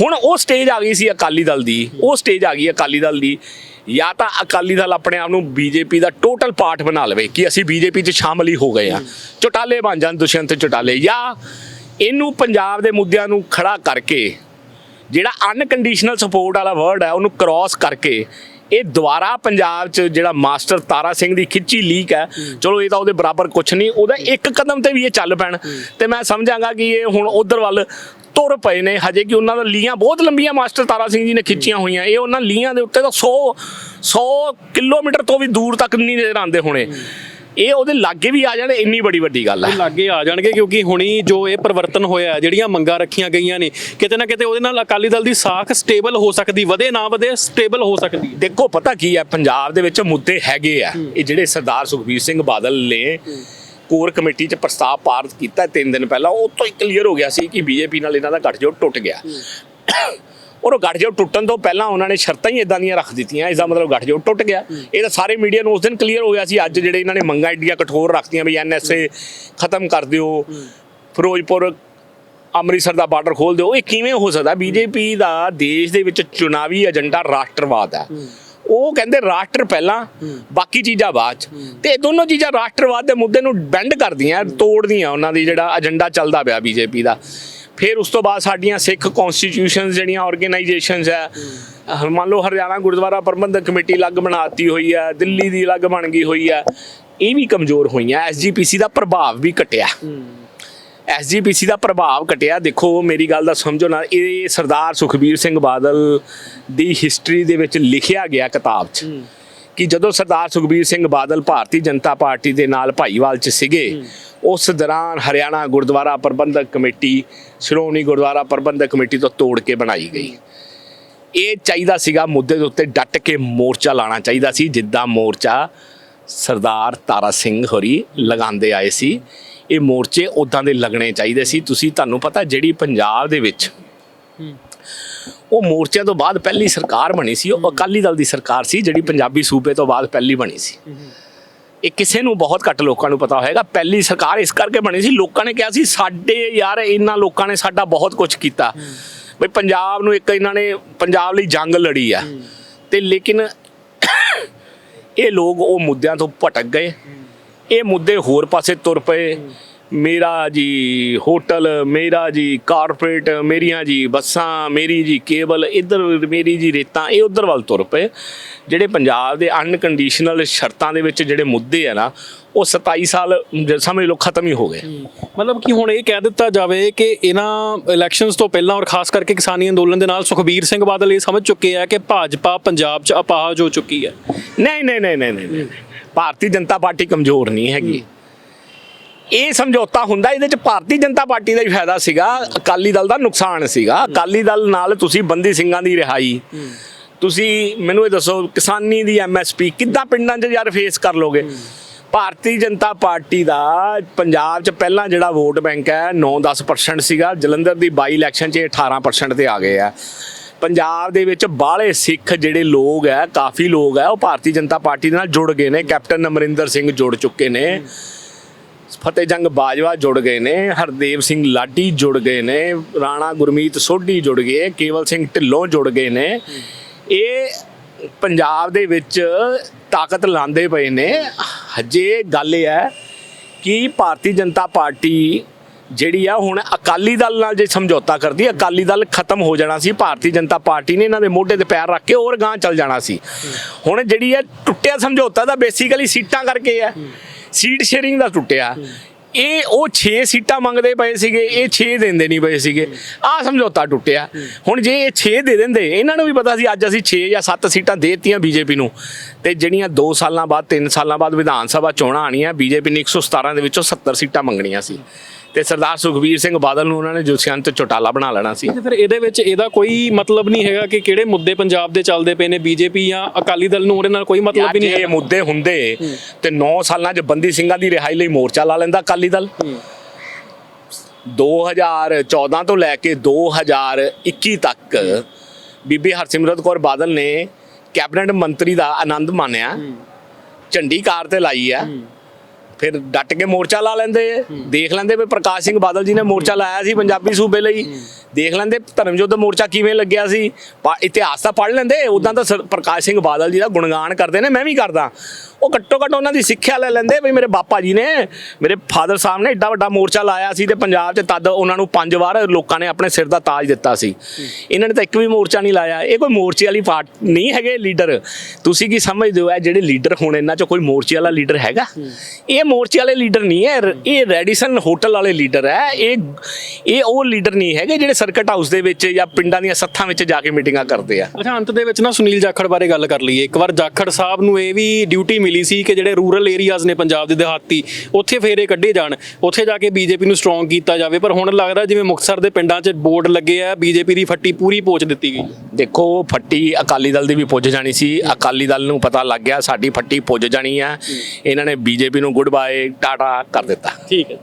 ਹੁਣ ਉਹ ਸਟੇਜ ਆ ਗਈ ਸੀ ਅਕਾਲੀ ਦਲ ਦੀ, ਉਹ ਸਟੇਜ ਆ ਗਈ ਅਕਾਲੀ ਦਲ ਦੀ। ਜਾਂ ਤਾਂ ਅਕਾਲੀ ਦਲ ਆਪਣੇ ਆਪ ਨੂੰ ਬੀਜੇਪੀ ਦਾ ਟੋਟਲ ਪਾਰਟ ਬਣਾ ਲਵੇ ਕਿ ਅਸੀਂ ਬੀਜੇਪੀ 'ਚ ਸ਼ਾਮਲ ਹੀ ਹੋ ਗਏ ਆ ਚੁਟਾਲੇ ਬਣ ਜਾਣ ਦੁਸ਼ਯੰਤ ਚੁਟਾਲੇ ਜਾਂ ਇਹਨੂੰ ਪੰਜਾਬ ਦੇ ਮੁੱਦਿਆਂ ਨੂੰ ਖੜਾ ਕਰਕੇ, ਜਿਹੜਾ ਅਨਕੰਡੀਸ਼ਨਲ ਸਪੋਰਟ ਵਾਲਾ ਵਰਡ ਹੈ ਉਹਨੂੰ ਕ੍ਰਾਸ ਕਰਕੇ, ਇਹ ਦੁਬਾਰਾ ਪੰਜਾਬ 'ਚ ਜਿਹੜਾ ਮਾਸਟਰ ਤਾਰਾ ਸਿੰਘ ਦੀ ਖਿੱਚੀ ਲੀਕ ਹੈ, ਚਲੋ ਇਹ ਤਾਂ ਉਹਦੇ ਬਰਾਬਰ ਕੁਝ ਨਹੀਂ, ਉਹਦਾ ਇੱਕ ਕਦਮ ਤੇ ਵੀ ਇਹ ਚੱਲ ਪੈਣ। ਤੇ ਮੈਂ ਸਮਝਾਂਗਾ ਕਿ ਇਹ ਹੁਣ ਉਧਰ ਵੱਲ ਤੁਰ ਪਏ ਨੇ ਹਜੇ ਕਿ ਉਹਨਾਂ ਦਾ ਲੀਆਂ ਬਹੁਤ ਲੰਬੀਆਂ ਮਾਸਟਰ ਤਾਰਾ ਸਿੰਘ ਜੀ ਨੇ ਖਿੱਚੀਆਂ ਹੋਈਆਂ। ਇਹ ਉਹਨਾਂ ਲੀਆਂ ਦੇ ਉੱਤੇ ਤਾਂ 100 100 ਕਿਲੋਮੀਟਰ ਤੋਂ ਵੀ ਦੂਰ ਤੱਕ ਨਹੀਂ ਨਜ਼ਰ ਆਉਂਦੇ ਹੋਣੇ। ਇਹ ਉਹਦੇ ਲਾਗੇ ਵੀ ਆ ਜਾਣ ਇੰਨੀ ਬੜੀ ਵੱਡੀ ਗੱਲ ਹੈ ਲਾਗੇ ਆ ਜਾਣਗੇ ਕਿਉਂਕਿ ਹੁਣੀ ਜੋ ਇਹ ਪਰਿਵਰਤਨ ਹੋਇਆ ਜਿਹੜੀਆਂ ਮੰਗਾਂ ਰੱਖੀਆਂ ਗਈਆਂ ਨੇ ਕਿਤੇ ਨਾ ਕਿਤੇ ਉਹਦੇ ਨਾਲ ਅਕਾਲੀ ਦਲ ਦੀ ਸਾਖ ਸਟੇਬਲ ਹੋ ਸਕਦੀ ਵਧੇ ਨਾ ਵਧੇ ਸਟੇਬਲ ਹੋ ਸਕਦੀ ਦੇਖੋ ਪਤਾ ਕੀ ਹੈ? ਪੰਜਾਬ ਦੇ ਵਿੱਚ ਮੁੱਦੇ ਹੈਗੇ ਆ। ਇਹ ਜਿਹੜੇ ਸਰਦਾਰ ਸੁਖਬੀਰ ਸਿੰਘ ਬਾਦਲ ਨੇ ਕੋਰ ਕਮੇਟੀ 'ਚ ਪ੍ਰਸਤਾਵ ਪਾਰਿਤ ਕੀਤਾ ਤਿੰਨ ਦਿਨ ਪਹਿਲਾਂ ਉਹ ਤੋਂ ਹੀ ਕਲੀਅਰ ਹੋ ਗਿਆ ਸੀ ਕਿ ਬੀਜੇਪੀ ਨਾਲ ਇਹਨਾਂ ਦਾ ਗੱਠਜੋੜ ਟੁੱਟ ਗਿਆ। ਔਰ ਉਹ ਗੱਠਜੋੜ ਟੁੱਟਣ ਤੋਂ ਪਹਿਲਾਂ ਉਹਨਾਂ ਨੇ ਸ਼ਰਤਾਂ ਹੀ ਇਦਾਂ ਦੀਆਂ ਰੱਖ ਦਿੱਤੀਆਂ ਇਸ ਦਾ ਮਤਲਬ ਗੱਠਜੋੜ ਟੁੱਟ ਗਿਆ। ਇਹ ਤਾਂ ਸਾਰੇ ਮੀਡੀਆ ਨੂੰ ਉਸ ਦਿਨ ਕਲੀਅਰ ਹੋ ਗਿਆ ਸੀ ਅੱਜ ਜਿਹੜੇ ਇਹਨਾਂ ਨੇ ਮੰਗਾਂ ਏਡੀਆਂ ਕਠੋਰ ਰੱਖਤੀਆਂ ਵੀ ਐਨਐਸਏ ਖਤਮ ਕਰ ਦਿਓ ਫਿਰੋਜ਼ਪੁਰ ਅੰਮ੍ਰਿਤਸਰ ਦਾ ਬਾਰਡਰ ਖੋਲ ਦਿਓ ਇਹ ਕਿਵੇਂ ਹੋ ਸਕਦਾ? ਬੀਜੇਪੀ ਦਾ ਦੇਸ਼ ਦੇ ਵਿੱਚ ਚੁਣਾਵੀ ਏਜੰਡਾ ਰਾਸ਼ਟਰਵਾਦ ਹੈ। ਉਹ ਕਹਿੰਦੇ ਰਾਸ਼ਟਰ ਪਹਿਲਾਂ, ਬਾਕੀ ਚੀਜ਼ਾਂ ਬਾਅਦ ਚ। ਤੇ ਇਹ ਦੋਨੋਂ ਚੀਜ਼ਾਂ ਰਾਸ਼ਟਰਵਾਦ ਦੇ ਮੁੱਦੇ ਨੂੰ ਬੈਂਡ ਕਰਦੀਆਂ, ਤੋੜਦੀਆਂ ਉਹਨਾਂ ਦੀ ਜਿਹੜਾ ਏਜੰਡਾ ਚੱਲਦਾ ਪਿਆ ਬੀਜੇਪੀ ਦਾ। ਫਿਰ ਉਸ ਤੋਂ ਬਾਅਦ ਸਾਡੀਆਂ ਸਿੱਖ ਕਨਸਟੀਟਿਊਸ਼ਨਸ ਜਿਹੜੀਆਂ ਆਰਗੇਨਾਈਜੇਸ਼ਨਸ ਹੈ ਮੰਨ ਲਓ ਹਰਿਆਣਾ ਗੁਰਦੁਆਰਾ ਪ੍ਰਬੰਧਕ ਕਮੇਟੀ ਅਲੱਗ ਬਣਾਤੀ ਹੋਈ ਹੈ, ਦਿੱਲੀ ਦੀ ਅਲੱਗ ਬਣ ਗਈ ਹੋਈ ਹੈ। ਇਹ ਵੀ ਕਮਜ਼ੋਰ ਹੋਈਆਂ ਐਸਜੀਪੀਸੀ ਦਾ ਪ੍ਰਭਾਵ ਵੀ ਘਟਿਆ। ਐਸਜੀਪੀਸੀ ਦਾ ਪ੍ਰਭਾਵ ਘਟਿਆ। ਦੇਖੋ ਮੇਰੀ ਗੱਲ ਦਾ ਸਮਝੋ ਨਾ ਇਹ ਸਰਦਾਰ ਸੁਖਬੀਰ ਸਿੰਘ ਬਾਦਲ ਦੀ ਹਿਸਟਰੀ ਦੇ ਵਿੱਚ ਲਿਖਿਆ ਗਿਆ ਕਿਤਾਬ 'ਚ ਕਿ ਜਦੋਂ ਸਰਦਾਰ ਸੁਖਬੀਰ ਸਿੰਘ ਬਾਦਲ ਭਾਰਤੀ ਜਨਤਾ ਪਾਰਟੀ ਦੇ ਨਾਲ ਭਾਈਵਾਲ 'ਚ ਸੀਗੇ ਉਸ ਦੌਰਾਨ ਹਰਿਆਣਾ ਗੁਰਦੁਆਰਾ ਪ੍ਰਬੰਧਕ ਕਮੇਟੀ ਸ਼੍ਰੋਮਣੀ ਗੁਰਦੁਆਰਾ ਪ੍ਰਬੰਧਕ ਕਮੇਟੀ ਤੋਂ ਤੋੜ ਕੇ ਬਣਾਈ ਗਈ। ਇਹ ਚਾਹੀਦਾ ਸੀਗਾ ਮੁੱਦੇ ਦੇ ਉੱਤੇ ਡਟ ਕੇ ਮੋਰਚਾ ਲਾਣਾ ਚਾਹੀਦਾ ਸੀ ਜਿੱਦਾਂ ਮੋਰਚਾ ਸਰਦਾਰ ਤਾਰਾ ਸਿੰਘ ਹੋਰੀ ਲਗਾਉਂਦੇ ਆਏ ਸੀ। ਇਹ ਮੋਰਚੇ ਉਦਾਂ ਦੇ ਲੱਗਣੇ ਚਾਹੀਦੇ ਸੀ। ਤੁਸੀਂ ਤੁਹਾਨੂੰ ਪਤਾ ਜਿਹੜੀ ਪੰਜਾਬ ਦੇ ਵਿੱਚ ਉਹ ਮੋਰਚਿਆਂ ਤੋਂ ਬਾਅਦ ਪਹਿਲੀ ਸਰਕਾਰ ਬਣੀ ਸੀ ਉਹ ਅਕਾਲੀ ਦਲ ਦੀ ਸਰਕਾਰ ਸੀ ਜਿਹੜੀ ਪੰਜਾਬੀ ਸੂਬੇ ਤੋਂ ਬਾਅਦ ਪਹਿਲੀ ਬਣੀ ਸੀ। ਇਹ ਕਿਸੇ ਨੂੰ ਬਹੁਤ ਘੱਟ ਲੋਕਾਂ ਨੂੰ ਪਤਾ ਹੋਏਗਾ। ਪਹਿਲੀ ਸਰਕਾਰ ਇਸ ਕਰਕੇ ਬਣੀ ਸੀ ਲੋਕਾਂ ਨੇ ਕਿਹਾ ਸੀ ਸਾਡੇ ਯਾਰ ਇਹਨਾਂ ਲੋਕਾਂ ਨੇ ਸਾਡਾ ਬਹੁਤ ਕੁਝ ਕੀਤਾ। ਬਈ ਪੰਜਾਬ ਨੂੰ ਇੱਕ ਇਹਨਾਂ ਨੇ ਪੰਜਾਬ ਲਈ ਜੰਗ ਲੜੀ ਆ। ਤੇ ਲੇਕਿਨ ਇਹ ਲੋਕ ਉਹ ਮੁੱਦਿਆਂ ਤੋਂ ਭਟਕ ਗਏ। ਇਹ ਮੁੱਦੇ ਹੋਰ ਪਾਸੇ ਤੁਰ ਪਏ। ਮੇਰਾ ਜੀ ਹੋਟਲ ਮੇਰਾ ਜੀ ਕਾਰਪੋਰੇਟ ਮੇਰੀਆਂ ਜੀ ਬੱਸਾਂ ਮੇਰੀ ਜੀ ਕੇਬਲ ਇੱਧਰ ਮੇਰੀ ਜੀ ਰੇਤਾਂ ਇਹ ਉਧਰ ਵੱਲ ਤੁਰ ਪਏ। ਜਿਹੜੇ ਪੰਜਾਬ ਦੇ ਅਨਕੰਡੀਸ਼ਨਲ ਸ਼ਰਤਾਂ ਦੇ ਵਿੱਚ ਜਿਹੜੇ ਮੁੱਦੇ ਆ ਨਾ ਉਹ 27 ਸਾਲ ਸਮਝ ਲਓ ਖਤਮ ਹੀ ਹੋ ਗਏ। ਮਤਲਬ ਕਿ ਹੁਣ ਇਹ ਕਹਿ ਦਿੱਤਾ ਜਾਵੇ ਕਿ ਇਹਨਾਂ ਇਲੈਕਸ਼ਨਸ ਤੋਂ ਪਹਿਲਾਂ ਔਰ ਖਾਸ ਕਰਕੇ ਕਿਸਾਨੀ ਅੰਦੋਲਨ ਦੇ ਨਾਲ ਸੁਖਬੀਰ ਸਿੰਘ ਬਾਦਲ ਇਹ ਸਮਝ ਚੁੱਕੇ ਆ ਕਿ ਭਾਜਪਾ ਪੰਜਾਬ 'ਚ ਅਪਾਹਜ ਹੋ ਚੁੱਕੀ ਹੈ। ਨਹੀਂ ਨਹੀਂ ਨਹੀਂ ਨਹੀਂ ਨਹੀਂ। ਭਾਰਤੀ ਜਨਤਾ ਪਾਰਟੀ ਕਮਜ਼ੋਰ ਨਹੀਂ ਹੈਗੀ। ਇਹ ਸਮਝੌਤਾ ਹੁੰਦਾ, ਇਹਦੇ ਚ ਭਾਰਤੀ ਜਨਤਾ ਪਾਰਟੀ ਦਾ ਹੀ ਫਾਇਦਾ ਸੀਗਾ, ਅਕਾਲੀ ਦਲ ਦਾ ਨੁਕਸਾਨ ਸੀਗਾ। ਅਕਾਲੀ ਦਲ ਨਾਲ ਤੁਸੀਂ ਬੰਦੀ ਸਿੰਘਾਂ ਦੀ ਰਿਹਾਈ। ਤੁਸੀਂ ਮੈਨੂੰ ਇਹ ਦੱਸੋ, ਕਿਸਾਨੀ ਦੀ ਐਮਐਸਪੀ ਕਿੱਦਾਂ ਪਿੰਡਾਂ 'ਚ ਯਾਰ ਫੇਸ ਕਰ ਲੋਗੇ? ਭਾਰਤੀ ਜਨਤਾ ਪਾਰਟੀ ਦਾ ਪੰਜਾਬ 'ਚ ਪਹਿਲਾਂ ਜਿਹੜਾ ਵੋਟ ਬੈਂਕ ਹੈ 9-10% ਸੀਗਾ। ਜਲੰਧਰ ਦੀ ਬਾਈ ਇਲੈਕਸ਼ਨ 'ਚ ਇਹ 18% ਤੇ ਆ ਗਏ ਆ। ਪੰਜਾਬ ਦੇ ਵਿੱਚ ਬਾਹਲੇ ਸਿੱਖ ਜਿਹੜੇ ਲੋਕ ਹੈ, ਕਾਫੀ ਲੋਕ ਹੈ, ਉਹ ਭਾਰਤੀ ਜਨਤਾ ਪਾਰਟੀ ਦੇ ਨਾਲ ਜੁੜ ਗਏ ਨੇ। ਕੈਪਟਨ ਅਮਰਿੰਦਰ ਸਿੰਘ ਜੁੜ ਚੁੱਕੇ ਨੇ। ਫਤਿਹ ਜੰਗ ਬਾਜਵਾ ਜੁੜ ਗਏ ਨੇ। ਹਰਦੇਵ ਸਿੰਘ ਲਾਡੀ ਜੁੜ ਗਏ ਨੇ। ਰਾਣਾ ਗੁਰਮੀਤ ਸੋਢੀ ਜੁੜ ਗਏ। ਕੇਵਲ ਸਿੰਘ ਢਿੱਲੋਂ ਜੁੜ ਗਏ ਨੇ। ਇਹ ਪੰਜਾਬ ਦੇ ਵਿੱਚ ਤਾਕਤ ਲਾਉਂਦੇ ਪਏ ਨੇ। ਹਜੇ ਗੱਲ ਇਹ ਹੈ ਕਿ ਭਾਰਤੀ ਜਨਤਾ ਪਾਰਟੀ ਜਿਹੜੀ ਆ ਹੁਣ ਅਕਾਲੀ ਦਲ ਨਾਲ ਜੇ ਸਮਝੌਤਾ ਕਰਦੀ, ਅਕਾਲੀ ਦਲ ਖਤਮ ਹੋ ਜਾਣਾ ਸੀ, ਭਾਰਤੀ ਜਨਤਾ ਪਾਰਟੀ ਨੇ ਇਹਨਾਂ ਦੇ ਮੋਢੇ ਤੇ ਪੈਰ ਰੱਖ ਕੇ ਹੋਰ ਗਾਂ ਚੱਲ ਜਾਣਾ ਸੀ। ਹੁਣ ਜਿਹੜੀ ਹੈ ਟੁੱਟਿਆ ਸਮਝੌਤਾ ਦਾ ਬੇਸਿਕਲੀ ਸੀਟਾਂ ਕਰਕੇ ਹੈ ਸੀਟ ਸ਼ੇਅਰਿੰਗ ਦਾ ਟੁੱਟਿਆ। ਇਹ ਉਹ 6 ਸੀਟਾਂ ਮੰਗਦੇ ਪਏ ਸੀਗੇ, ਇਹ 6 ਦਿੰਦੇ ਨਹੀਂ ਪਏ ਸੀਗੇ। ਆਹ ਸਮਝੌਤਾ ਟੁੱਟਿਆ। ਹੁਣ ਜੇ ਇਹ 6 ਦੇ ਦਿੰਦੇ, ਇਹਨਾਂ ਨੂੰ ਵੀ ਪਤਾ ਸੀ ਅੱਜ ਅਸੀਂ 6 ਜਾਂ 7 ਸੀਟਾਂ ਦੇ ਦਿੱਤੀਆਂ ਬੀਜੇਪੀ ਨੂੰ। ਤੇ ਜਿਹੜੀਆਂ 2 ਸਾਲਾਂ ਬਾਅਦ 3 ਸਾਲਾਂ ਬਾਅਦ ਵਿਧਾਨ ਸਭਾ ਚੋਣਾਂ ਆਣੀਆਂ ਬੀਜੇਪੀ ਨੇ 117 ਦੇ ਵਿੱਚੋਂ 70 ਸੀਟਾਂ ਮੰਗਣੀਆਂ ਸੀ। ਤੇ ਸਰਦਾਰ ਸੁਖਬੀਰ ਸਿੰਘ ਬਾਦਲ ਨੂੰ ਉਹਨਾਂ ਨੇ ਜੋਸਿਆੰਤ ਚੋਟਾਲਾ ਬਣਾ ਲੈਣਾ ਸੀ। ਤੇ ਫਿਰ ਇਹਦੇ ਵਿੱਚ ਇਹਦਾ ਕੋਈ ਮਤਲਬ ਨਹੀਂ ਹੈਗਾ ਕਿ ਕਿਹੜੇ ਮੁੱਦੇ ਪੰਜਾਬ ਦੇ ਚੱਲਦੇ ਪਏ ਨੇ ਬੀਜੇਪੀ ਜਾਂ ਅਕਾਲੀ ਦਲ ਨੂੰ ਉਹਦੇ ਨਾਲ ਕੋਈ ਮਤਲਬ ਜੇ ਨਹੀਂ ਇਹ ਹੈ ਮੁੱਦੇ ਹੁੰਦੇ ਤੇ 9 ਸਾਲਾਂ 'ਚ ਬੰਦੀ ਸਿੰਘਾਂ ਦੀ ਰਿਹਾਈ ਲਈ ਮੋਰਚਾ ਲਾ ਲੈਂਦਾ ਅਕਾਲੀ ਦਲ। 2014 ਤੋਂ ਲੈ ਕੇ 2021 ਤੱਕ ਬੀਬੀ ਹਰਸਿਮਰਤ ਕੌਰ ਬਾਦਲ ਨੇ ਕੈਬਨਿਟ ਮੰਤਰੀ ਦਾ ਆਨੰਦ ਮਾਣਿਆ। ਝੰਡੀ ਕਾਰ ਤੇ ਲਾਈ ਆ। ਫਿਰ ਡਟ ਕੇ ਮੋਰਚਾ ਲਾ ਲੈਂਦੇ ਦੇਖ ਲੈਂਦੇ ਵੀ ਪ੍ਰਕਾਸ਼ ਸਿੰਘ ਬਾਦਲ ਜੀ ਨੇ ਮੋਰਚਾ ਲਾਇਆ ਸੀ ਪੰਜਾਬੀ ਸੂਬੇ ਲਈ। ਦੇਖ ਲੈਂਦੇ ਧਰਮਯੁੱਧ ਮੋਰਚਾ ਕਿਵੇਂ ਲੱਗਿਆ ਸੀ। ਇਤਿਹਾਸ ਤਾਂ ਪੜ੍ਹ ਲੈਂਦੇ ਉਦਾਂ ਤਾਂ ਪ੍ਰਕਾਸ਼ ਸਿੰਘ ਬਾਦਲ ਜੀ ਦਾ ਗੁਣਗਾਨ ਕਰਦੇ ਨੇ ਮੈਂ ਵੀ ਕਰਦਾ। ਉਹ ਘੱਟੋ ਘੱਟ ਉਹਨਾਂ ਦੀ ਸਿੱਖਿਆ ਲੈ ਲੈਂਦੇ ਵੀ ਮੇਰੇ ਬਾਪਾ ਜੀ ਨੇ ਮੇਰੇ ਫਾਦਰ ਸਾਹਿਬ ਨੇ ਏਡਾ ਵੱਡਾ ਮੋਰਚਾ ਲਾਇਆ ਸੀ ਤੇ ਪੰਜਾਬ 'ਚ ਤਦ ਉਹਨਾਂ ਨੂੰ ਪੰਜ ਵਾਰ ਲੋਕਾਂ ਨੇ ਆਪਣੇ ਸਿਰ ਦਾ ਤਾਜ ਦਿੱਤਾ ਸੀ। ਇਹਨਾਂ ਨੇ ਤਾਂ ਇੱਕ ਵੀ ਮੋਰਚਾ ਨਹੀਂ ਲਾਇਆ। ਇਹ ਕੋਈ ਮੋਰਚੇ ਵਾਲੀ ਪਾਰਟ ਨਹੀਂ ਹੈਗੇ ਲੀਡਰ। ਤੁਸੀਂ ਕੀ ਸਮਝਦੇ ਹੋ ਇਹ ਜਿਹੜੇ ਲੀਡਰ ਹੁਣ ਇਹਨਾਂ 'ਚ ਕੋਈ ਮੋਰਚੇ ਵਾਲਾ ਲੀਡਰ ਹੈਗਾ? ਇਹ ਮੋਰਚੇ ਵਾਲੇ ਲੀਡਰ ਨਹੀਂ ਹੈ ਇਹ ਰੈਡੀਸਨ ਹੋਟਲ ਵਾਲੇ ਲੀਡਰ ਹੈ। ਇਹ ਇਹ ਉਹ ਲੀਡਰ ਨਹੀਂ ਹੈਗੇ ਜਿਹੜੇ ਸਰਕਟ ਹਾਊਸ ਦੇ ਵਿੱਚ ਜਾਂ ਪਿੰਡਾਂ ਦੀਆਂ ਸੱਥਾਂ ਵਿੱਚ ਜਾ ਕੇ ਮੀਟਿੰਗਾਂ ਕਰਦੇ ਆ। ਅੱਛਾ ਅੰਤ ਦੇ ਵਿੱਚ ਨਾ ਸੁਨੀਲ ਜਾਖੜ ਬਾਰੇ ਗੱਲ ਕਰ ਲਈਏ। ਇੱਕ ਵਾਰ ਜਾਖੜ ਸਾਹਿਬ ਨੂੰ ਇਹ ਵੀ ਡਿਊਟੀ ਮਿਲੀ ਸੀ ਕਿ ਜਿਹੜੇ ਰੂਰਲ ਏਰੀਆਜ਼ ਨੇ ਪੰਜਾਬ ਦੇ ਦਿਹਾਤੀ ਉੱਥੇ ਫੇਰੇ ਕੱਢੇ ਜਾਣ। ਉੱਥੇ ਜਾ ਕੇ ਬੀਜੇਪੀ ਨੂੰ ਸਟਰੋਂਗ ਕੀਤਾ ਜਾਵੇ। ਪਰ ਹੁਣ ਲੱਗਦਾ ਜਿਵੇਂ ਮੁਕਤਸਰ ਦੇ ਪਿੰਡਾਂ 'ਚ ਬੋਰਡ ਲੱਗੇ ਆ ਬੀਜੇਪੀ ਦੀ ਫੱਟੀ ਪੂਰੀ ਪੋਚ ਦਿੱਤੀ ਗਈ। ਦੇਖੋ ਫੱਟੀ ਅਕਾਲੀ ਦਲ ਦੀ ਵੀ ਪੁੱਜ ਜਾਣੀ ਸੀ। ਅਕਾਲੀ ਦਲ ਨੂੰ ਪਤਾ ਲੱਗ ਗਿਆ ਸਾਡੀ ਫੱਟੀ ਪੁੱਜ ਜਾਣੀ ਆ। ਇਹਨਾਂ ਨੇ ਬੀਜੇਪੀ ਨੂੰ ਗੁੱਡ ਬਾਏ ਟਾਟਾ ਕਰ ਦਿੱਤਾ। ਠੀਕ ਹੈ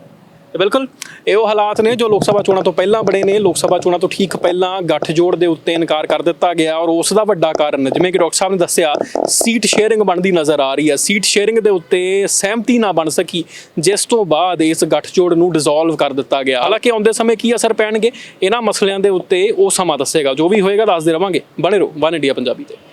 ਤੇ ਬਿਲਕੁਲ, ਇਹ ਹਾਲਾਤ ਨੇ ਜੋ ਲੋਕ ਸਭਾ ਚੋਣਾਂ ਤੋਂ ਪਹਿਲਾਂ ਬੜੇ ਨੇ। ਲੋਕ ਸਭਾ ਚੋਣਾਂ ਤੋਂ ਠੀਕ ਪਹਿਲਾਂ ਗੱਠਜੋੜ ਦੇ ਉੱਤੇ ਇਨਕਾਰ ਕਰ ਦਿੱਤਾ ਗਿਆ ਔਰ ਉਸ ਦਾ ਵੱਡਾ ਕਾਰਨ, ਜਿਵੇਂ ਕਿ ਡਾਕਟਰ ਸਾਹਿਬ ਨੇ ਦੱਸਿਆ, ਸੀਟ ਸ਼ੇਅਰਿੰਗ ਬਣਦੀ ਨਜ਼ਰ ਆ ਰਹੀ ਹੈ। ਸੀਟ ਸ਼ੇਅਰਿੰਗ ਦੇ ਉੱਤੇ ਸਹਿਮਤੀ ਨਾ ਬਣ ਸਕੀ, ਜਿਸ ਤੋਂ ਬਾਅਦ ਇਸ ਗੱਠਜੋੜ ਨੂੰ ਡਿਸੋਲਵ ਕਰ ਦਿੱਤਾ ਗਿਆ। ਹਾਲਾਂਕਿ ਆਉਂਦੇ ਸਮੇਂ ਕੀ ਅਸਰ ਪੈਣਗੇ? ਇਹਨਾਂ ਮਸਲਿਆਂ ਦੇ ਉੱਤੇ ਉਹ ਸਮਾਂ ਦੱਸੇਗਾ। ਜੋ ਵੀ ਹੋਏਗਾ, ਦੱਸਦੇ ਰਵਾਂਗੇ। ਬਣੇ ਰਹੋ, ਵਨ ਇੰਡੀਆ ਪੰਜਾਬੀ ਤੇ।